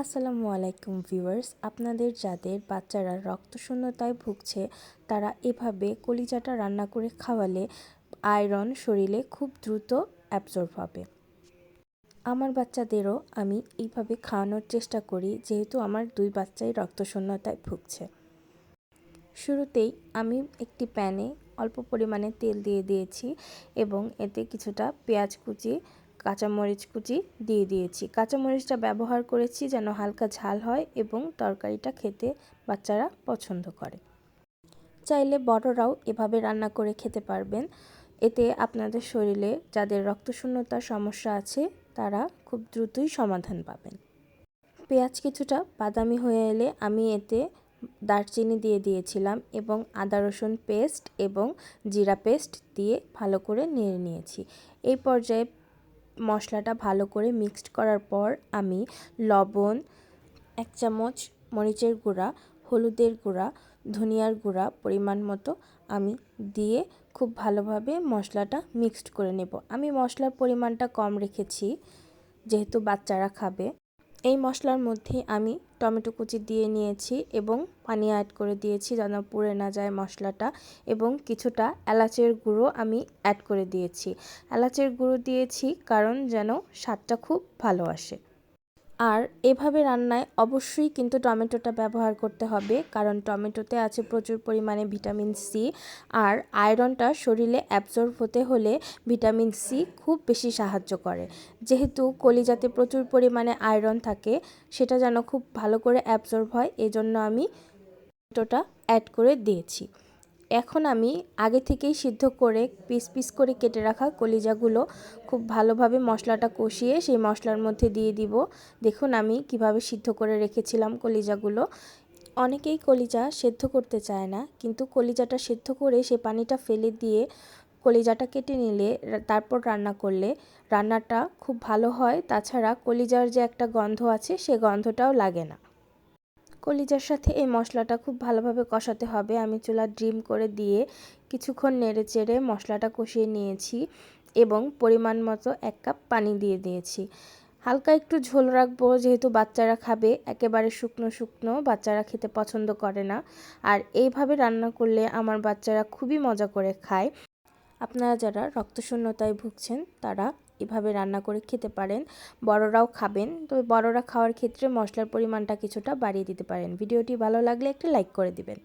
আসসালামু আলাইকুম ভিউয়ার্স, আপনাদের যাদের বাচ্চারা রক্তশূন্যতায় ভুগছে, তারা এভাবে কলিজাটা রান্না করে খাওয়ালে আয়রন শরীরে খুব দ্রুত অ্যাবজর্ব হবে। আমার বাচ্চাদেরও আমি এইভাবে খাওয়ানোর চেষ্টা করি, যেহেতু আমার দুই বাচ্চাই রক্তশূন্যতায় ভুগছে। শুরুতেই আমি একটি প্যানে অল্প পরিমাণে তেল দিয়ে দিয়েছি এবং এতে কিছুটা পেঁয়াজ কুচি কাঁচামরিচ কুচি দিয়ে দিয়েছি। কাঁচামরিচটা ব্যবহার করেছি যেন হালকা ঝাল হয় এবং তরকারিটা খেতে বাচ্চারা পছন্দ করে। চাইলে বড়রাও এভাবে রান্না করে খেতে পারবেন। এতে আপনাদের শরীরে যাদের রক্তশূন্যতার সমস্যা আছে, তারা খুব দ্রুতই সমাধান পাবেন। পেঁয়াজ কিছুটা বাদামি হয়ে এলে আমি এতে দারচিনি দিয়ে দিয়েছিলাম এবং আদা রসুন পেস্ট এবং জিরা পেস্ট দিয়ে ভালো করে নেড়ে নিয়েছি। এই পর্যায়ে মশলাটা ভালো করে মিক্সড করার পর আমি লবণ, এক চামচ মরিচের গুঁড়া, হলুদের গুঁড়া, ধনিয়ার গুঁড়া পরিমাণ মতো আমি দিয়ে খুব ভালোভাবে মশলাটা মিক্সড করে নেব। আমি মশলার পরিমাণটা কম রেখেছি, যেহেতু বাচ্চারা খাবে। এই মশলার মধ্যে আমি টমেটো কুচি দিয়ে নিয়েছি এবং পানি অ্যাড করে দিয়েছি যেন পুড়ে না যায় মশলাটা এবং কিছুটা এলাচের গুঁড়ো আমি অ্যাড করে দিয়েছি। এলাচের গুঁড়ো দিয়েছি কারণ যেন স্বাদটা খুব ভালো আসে। আর এভাবে রান্নায় অবশ্যই কিন্তু টমেটোটা ব্যবহার করতে হবে, কারণ টমেটোতে আছে প্রচুর পরিমাণে ভিটামিন সি আর আয়রনটা শরীরে অ্যাবজর্ব হতে হলে ভিটামিন সি খুব বেশি সাহায্য করে। যেহেতু কলিজাতে প্রচুর পরিমাণে আয়রন থাকে, সেটা যেন খুব ভালো করে অ্যাবজর্ব হয়, এজন্য আমি টমেটোটা অ্যাড করে দিয়েছি। এখন আমি আগে থেকেই সিদ্ধ করে পিস পিস করে কেটে রাখা কলিজাগুলো খুব ভালোভাবে মশলাটা কষিয়ে সেই মশলার মধ্যে দিয়ে দিব। দেখুন আমি কীভাবে সিদ্ধ করে রেখেছিলাম কলিজাগুলো। অনেকেই কলিজা সেদ্ধ করতে চায় না, কিন্তু কলিজাটা সেদ্ধ করে সে পানিটা ফেলে দিয়ে কলিজাটা কেটে নিলে তারপর রান্না করলে রান্নাটা খুব ভালো হয়। তাছাড়া কলিজার যে একটা গন্ধ আছে, সে গন্ধটাও লাগে না। কলিজার সাথে এই মশলাটা খুব ভালোভাবে কষাতে হবে। আমি চুলা ড্রিম করে দিয়ে কিছুক্ষণ নেড়ে চেড়ে মশলাটা কষিয়ে নিয়েছি এবং পরিমাণ মতো এক কাপ পানি দিয়ে দিয়েছি। হালকা একটু ঝোল রাখব, যেহেতু বাচ্চারা খাবে, একেবারে শুকনো শুকনো বাচ্চারা খেতে পছন্দ করে না। আর এইভাবে রান্না করলে আমার বাচ্চারা খুবই মজা করে খায়। আপনারা যারা রক্তশূন্যতায় ভুগছেন, তারা এভাবে রান্না করে খেতে পারেন। বড়রাও খাবেন। তবে বড়রা খাওয়ার ক্ষেত্রে মশলার পরিমাণটা কিছুটা বাড়িয়ে দিতে পারেন। ভিডিওটি ভালো লাগলে একটি লাইক করে দিবেন।